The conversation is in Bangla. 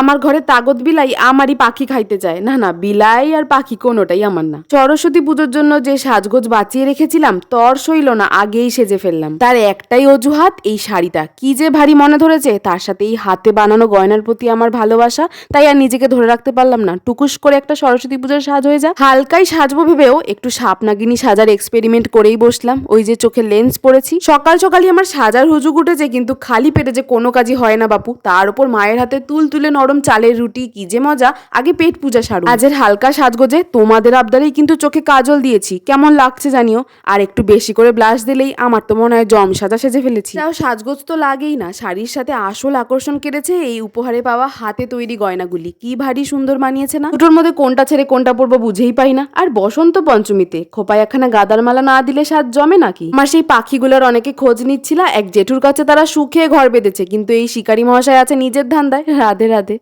আমার ঘরে তাগত বিলাই আমারই পাখি খাইতে চায় না না, বিলাই আর পাখি কোনোটাই আমার না। সরস্বতী পুজোর জন্য যে সাজগোজ বাঁচিয়ে রেখেছিলাম, তর সইল না, আগেই সেজে ফেললাম। তার একটাই অজুহাত, এই শাড়িটা। কি যে ভারী মনে ধরেছে, তার সাথে এই হাতে বানানো গয়নার প্রতি আমার ভালোবাসা। তাই আর নিজেকে ধরে রাখতে পারলাম না। টুকুস করে একটা সরস্বতী পুজোর সাজ হয়ে যা। হালকাই সাজবো ভেবেও একটু সাপনাগিনী সাজার এক্সপেরিমেন্ট করেই বসলাম। ওই যে চোখে লেন্স পরেছি সকাল সকালই আমার সাজার হুজুগ উঠেছে, কিন্তু খালি পেটে যে কোনো কাজই হয় না, বাপু। তার উপর মায়ের হাতে তুল তুলে নরম চালের রুটি কি যে মজা। আগে পেট পূজা সারু আজের হালকা সাজগোজে তোমাদের আবদারেই কিন্তু চোখে কাজল দিয়েছি। কেমন লাগছে জানিও? আর একটু বেশি করে ব্লাশ দিলেই আমার তো মনে হয় জম সাজা সেজে ফেলেছি। তাও সাজগোজ তো লাগেই না। শাড়ির সাথে আসল আকর্ষণ কেড়েছে এই উপহারে পাওয়া হাতে তৈরি গয়নাগুলি। কি ভারী সুন্দর মানিয়েছে না? দুটোর মধ্যে কোনটা ছেড়ে কোনটা পরবো বুঝেই পাই না। আর বসন্ত পঞ্চমীতে খোপায় একখানা গাদার মালা না দিলে সাজ জমে নাকি? আমার সেই পাখিগুলোর অনেকে খোঁজ নিচ্ছিল এক জেঠুর কাছে তারা সুখে ঘর বেঁধেছে কিন্তু এই শিকারী মহাশয় আছে নিজের ধান্দায়। রাধে রাধে।